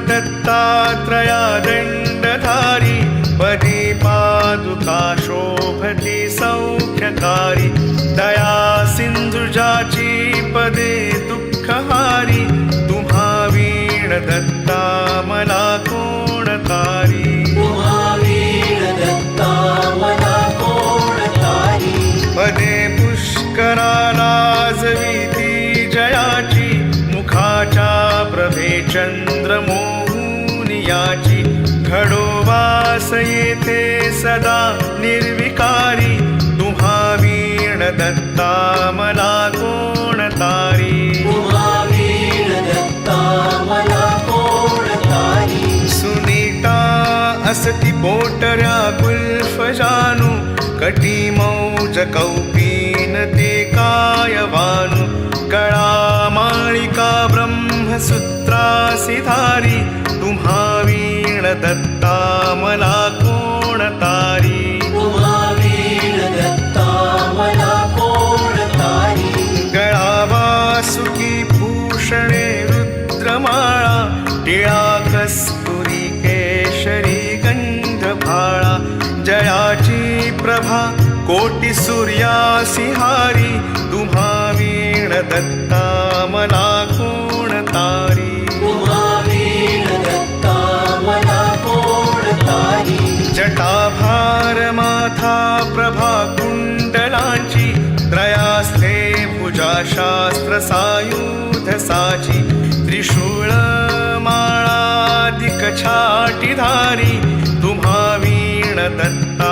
यते रूपदत्तात्रया दण्डधारी पदी पादुका शोभति सौख्यकारी दया सिन्धुजाची पदे दुःखहारी तुम्हा वीण दत्ता मला कोणतारी महावीर दत्ता मला कोण तारी पदे पुष्कराला जविती जयाची मुखाच्या प्रभे चंद्रमोहून वास येथे सदा निर्विकारी. तुम्हा वीण दत्ता मला कोण तारी? सुनीता असती पोटऱ्या कुल्फ जानू. कटी मौज कौपीन ते कायवानु कळा माळिका ब्रह्मसूत्रासी धारी. तुम्हा वीण दत्ता कोटी सूर्यासिहारी तुम्हा वीण दत्ता मला कोण तारी। महावीर दत्ता मला कोण तारी। जटाभार माथा प्रभा कुंडलांची त्रयास्ते भुजा शास्त्र सायुध साची। त्रिशूळ माळादिक छाटीधारी तुम्हा वीण दत्ता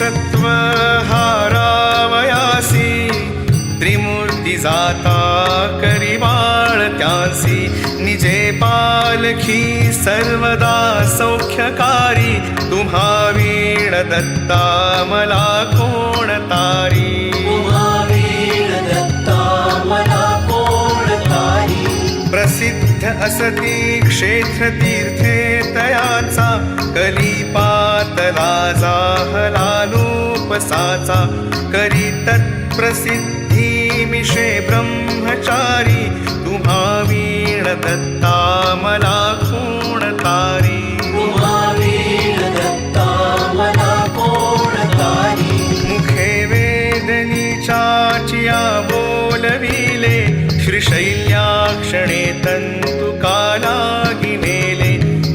अनुसूया सत्वहारावयासी त्रिमूर्ती जाता करी बाळ त्यासी निजे पालखी सर्वदा सौख्यकारी तुम्हा वीण दत्ता मला कोण तारी? प्रसिद्ध असती क्षेत्र मिशे ब्रह्मचारी तुम्हा वीण दत्ता मला कोण तारी दत्ता मला कोण तारी मुखे वेदनीचाचिया बोलविले श्रीशैल्याक्षणे तंतु कालागिनेले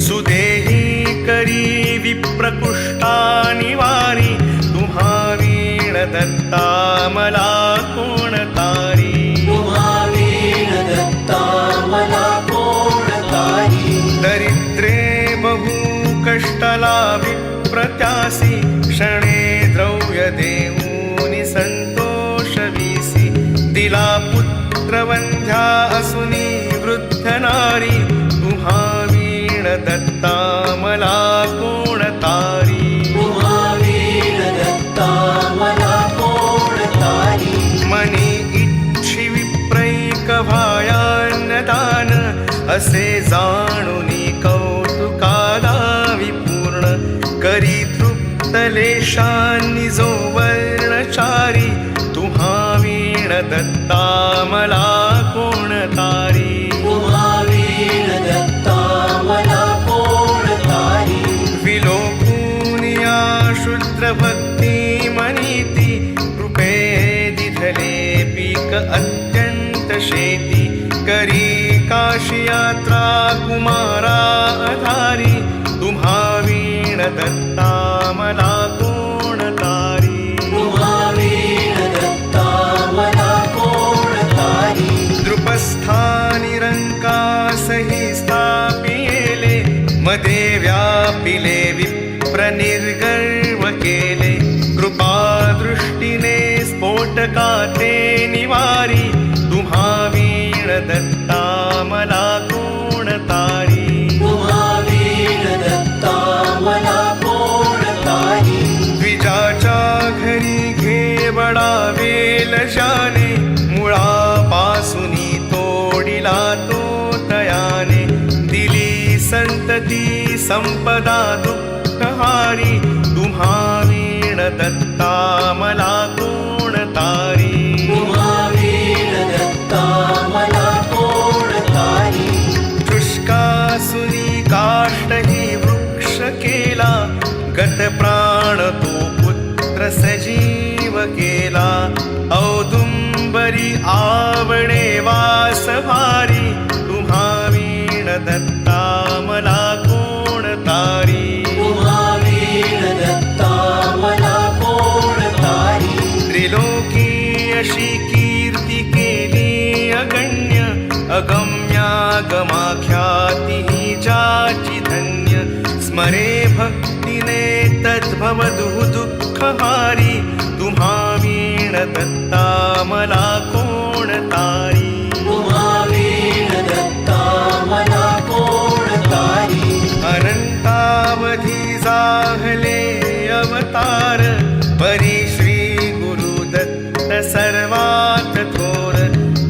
सुदेही करी विप्रकुष्टानि वारी तुम्हा वीण दत्ता मला कष्टला विप्रत्यासी क्षणे द्रव्य देऊनि संतोष वीसी दिला पुत्रवंध्या असुनी वृद्ध नारी तुम्हा वीण दत्ता मला दत्ता मला कोण तारी मनी इच्छी विप्रैक भायान्नदान असे जाणुनी मला कोण तारी? महावीर दत्ता मला कोण तारी? विलोपुनिया शुद्र भक्ती मनीती कृपे दिधले पीक अत्यंत शेती. करी काशी यात्रा कुमारा आधारी तुम्हा वीण दत्ता निर्गर्व केले. कृपा दृष्टीने स्फोटकाते निवारी. तुम्हा वीण दत्ता मला कोण तारी. तुम्हा वीण दत्ता मला कोण तारी. द्विजाच्या घरी घे बडा वेल शाने. मुळापासून तोडिला तो तयाने. दिली संतती संपदा दुःख तुम्हा वीण दत्ता मला कोण तारी। काष्टही वृक्ष केला गत प्राण तो पुत्र सजीव केला। औदुंबरी आवडे वास दुःखहारी तुम्हा वीण दत्ता मला कोण तारी? तुम्हा वीण दत्ता मला कोण तारी? अनंतावधी जाहले अवतार परी श्री गुरु दत्त सर्वात थोर।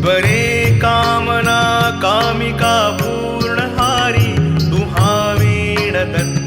त्वरे कामना कामिका पूर्णहारी तुम्हा वीण दत्ता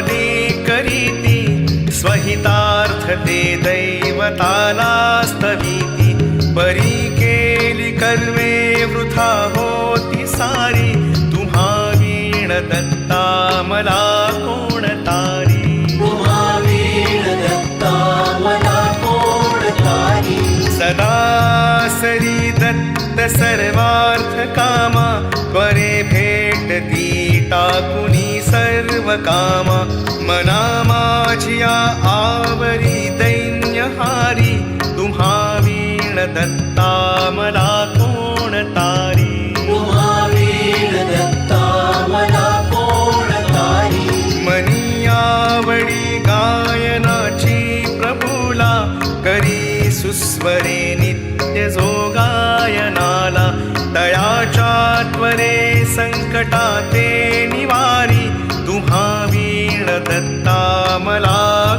जपादे करीती? स्वहितार्थ ते दैवताला स्तवीती परी केली कर्मे वृथा होती सारी. तुम्हा वीण दत्ता मला कोण तारी? तुम्हा वीण दत्ता मला कोण तारी? सदा सरी दत्त सर्वार्थ कामा. त्वरे भेटती टाकुनी सर्व कामा मना माझिया आवरी दैन्यहारी तुम्हा वीण दत्ता मला कोण तारी? तुम्हा वीण दत्ता मला कोण तारी? मनी आवडी गायनाची प्रभूला करी सुस्वरे नित्य जो गायनाला तयाच्या त्वरे संकटा ते मला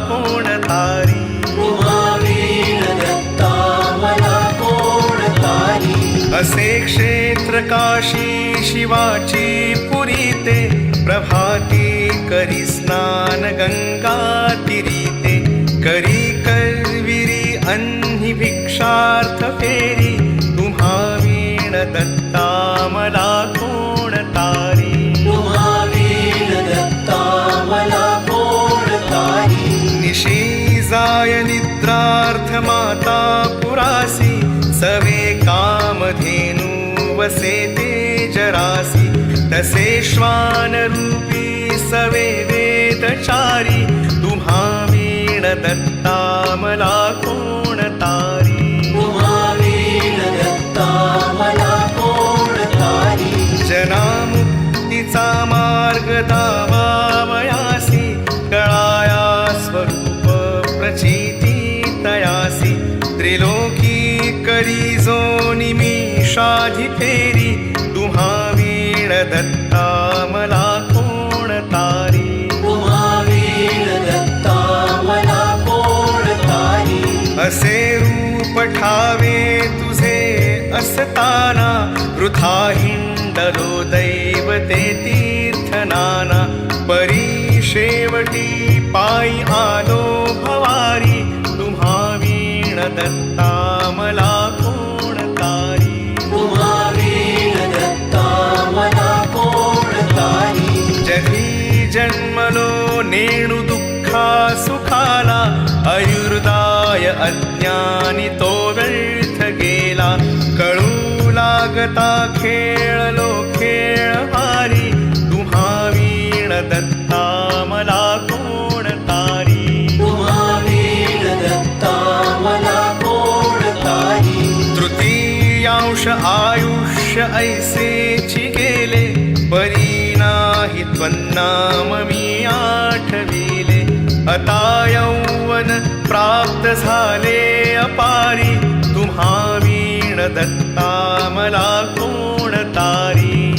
कोण तारी? दत्ता मला कोण तारी? असे क्षेत्र काशी शिवाची पुरी ते प्रभाती करी स्नान गंगा तिरीते करी करविरी अन्ही भिक्षार्थ फेरी तुम्हा वीण दत्ता निशी जाय निद्रार्थ माता पुरासी सवे कामधेनु वसे ते जरासी। तसे श्वान रूपी सवे वेदचारी तुम्हा वीण दत्ता मला कोण तारी वीण दत्ता मला कोण तारी जनामुक्तीचा मार्ग निमिषाधी फेरी तुम्हा वीण दत्ता मला कोण तारी? तुम्हा वीण दत्ता मला कोण तारी? असे रूप ठावे तुझे असताना वृथा हिंडलो दैवते तीर्थनाना परी शेवटी पायी आलो भवारी तुम्हा वीण दत्ता मला सुखाला आयुर्दाय अज्ञानी तो व्यर्थ गेला. कळू लागता खेळलो खेळ हारी. तुम्हा वीण दत्ता मला कोण तारी? तुम्हा वीण दत्ता मला कोण तारी? तृतीयांश आयुष्य ऐसेची गेले. परी नाही त्वन्नाम मी आठविले शांत झाले अपारी. तुम्हा वीण दत्ता मला कोण तारी.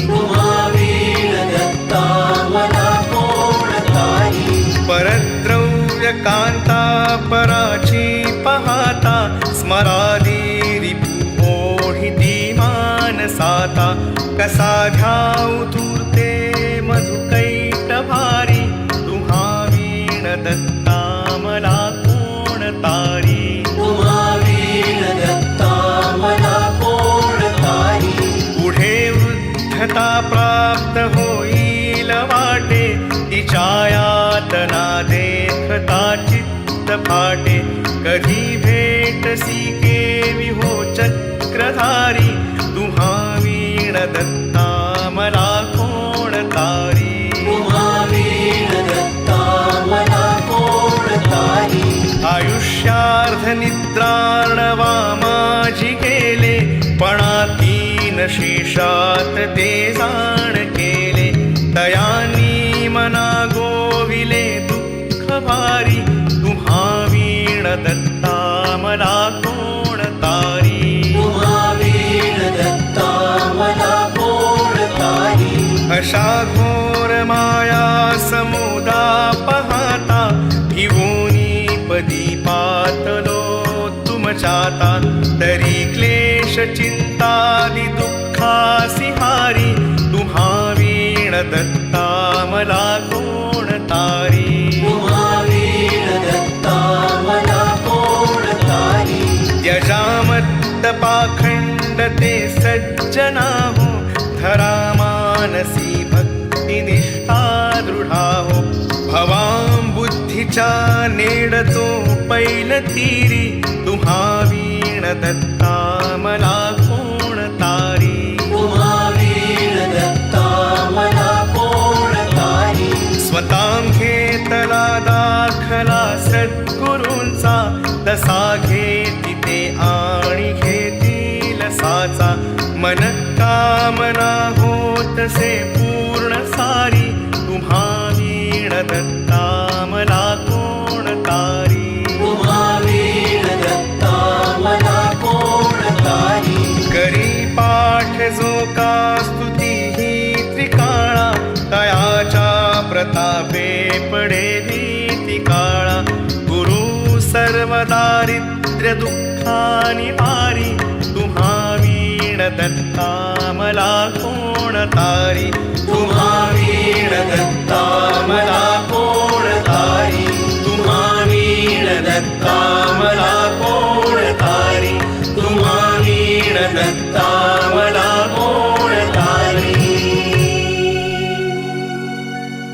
परद्रव्य कांता पराची पहाता. स्मरादी रिपू ओढिती मानसाता. कसा घ्याऊ तू चक्रधारी तुम्हा वीण दत्ता मला कोण तारी तुम्हा वीण दत्ता मला कोण तारी आयुष्यार्ध निद्राणवा माझी गेले पणा तीन शेषात ते जाण केले। तयानी मना गोविले दुःख भारी तुम्हा वीण दत्ता मला अशा घोर माया समुदा पाहता भिवूनी पदी पातलो तुमच्याता तरी क्लेश चिंतादी दुःखासी हारी तुम्हा वीण दत्ता मला कोण तारी? तुम्हा वीण दत्ता बुद्धीच्या नेडतो पैल तीरी तुम्हा वीण दत्ता मला कोण तारी? तुम्हा वीण दत्ता मला कोण तारी? स्वतां घेतला दाखला सद्गुरूंचा तसा घेती ते आणि घेतील साचा. मन कामना होत दुःखानि वारी तुम्हा वीण दत्ता मला कोण तारी? तुम्हा वीण दत्ता मला कोण तारी? तुम्हा वीण दत्ता मला कोण तारी? तुम्हा वीण दत्ता मला कोण तारी?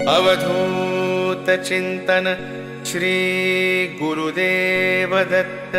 अवधूत चिंतन श्री गुरुदेव दत्त।